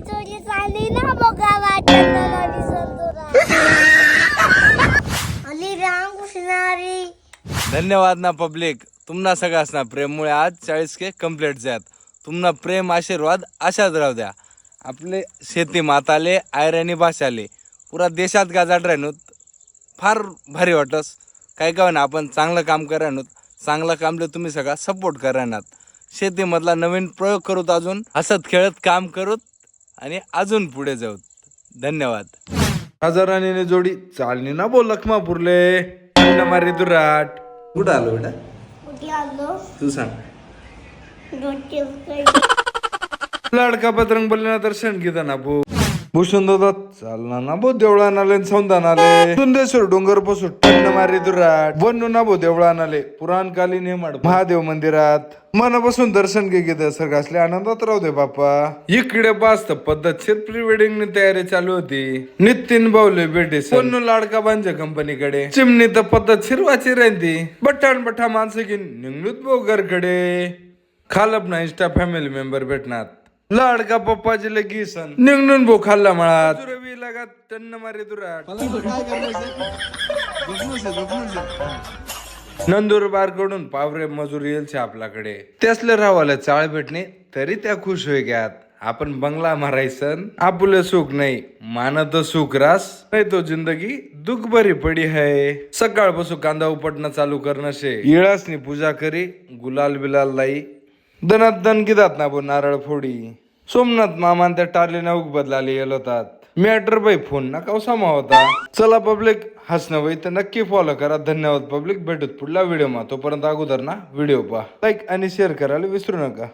चोरी चालली ना बघा वाटत अली राम कृष्णारी. धन्यवाद ना पब्लिक. तुम्हाला सगळ्यांना प्रेममुळे आज चाळीस के कंप्लीट जात तुम्हाला प्रेम आशीर्वाद अशाच राहू द्या. आपले शेती माताले आयराणी भाषाले. पुरा देशात गाजाट राहणूत फार भारी वाटस काय काय ना आपण चांगलं काम करायनूत. चांगलं कामले तुम्ही सगळा सपोर्ट करायनात. शेतीमधला नवीन प्रयोग करूत अजून हसत खेळत काम करूत आणि अजून पुढे जाऊत. धन्यवाद. हजाराने जोडी चालणी ना बोल लखमापूरले. मारी दुराट कुठं आलो बेटा? कुठे आलो? तू सांग. डोके लाडका पत्रंग बोलले दर्शन घेता ना भू भूषण चालना ना भो देवळा नाले सौंदा नाले सुंदेश्वर डोंगरपासून टंड मारी दुराट बनू ना भो देवळा नाले पुराणकालीन हे माड महादेव मंदिरात. मनापासून दर्शन घे घेत सर असले आनंदात राहू दे बाप्पा. इकडे पाच पद्धतशीर प्री वेडिंग नी तयारी चालू होती. नितीन बावले बेटे सोनू. लाडका बांजा कंपनीकडे. चिमणी तर पद्धतशीर वाची राहती बट्टाण बठ्ठा माणसं घेऊन निघलूत घरकडे खालप ना इंस्टा फॅमिली मेंबर भेटणार. लाडका पप्पाची लगी सण निघून भो खाल्ला मळात. रवी लगात टन्न मारे दुराट नंदुरबारकडून पावरे मजूर येईल आपल्याकडे. त्यासले रावाला चाळ भेटणे तरी त्या खुश होई घ्यात आपण बंगला मारायसन आपुले सुख नाही मानत सुख रास नाही तो जिंदगी दुख भरी पडी है सकाळ बसू कांदा उपटणं चालू करणं शे. इळासनी पूजा करी गुलाल बिलाल लाई. दनात दन गिदात ना बो नारळ फोडी. सोमनाथ मामान त्या टारले नाऊक बदलाले येल होतात मॅटर बाई फोन ना कवसामा होता चला पब्लिक हसणं बाई तर नक्की फॉलो करा. धन्यवाद पब्लिक. भेटत पुढला व्हिडिओ मा तोपर्यंत अगोदर ना व्हिडिओ पहा. लाईक आणि शेअर करायला विसरू नका.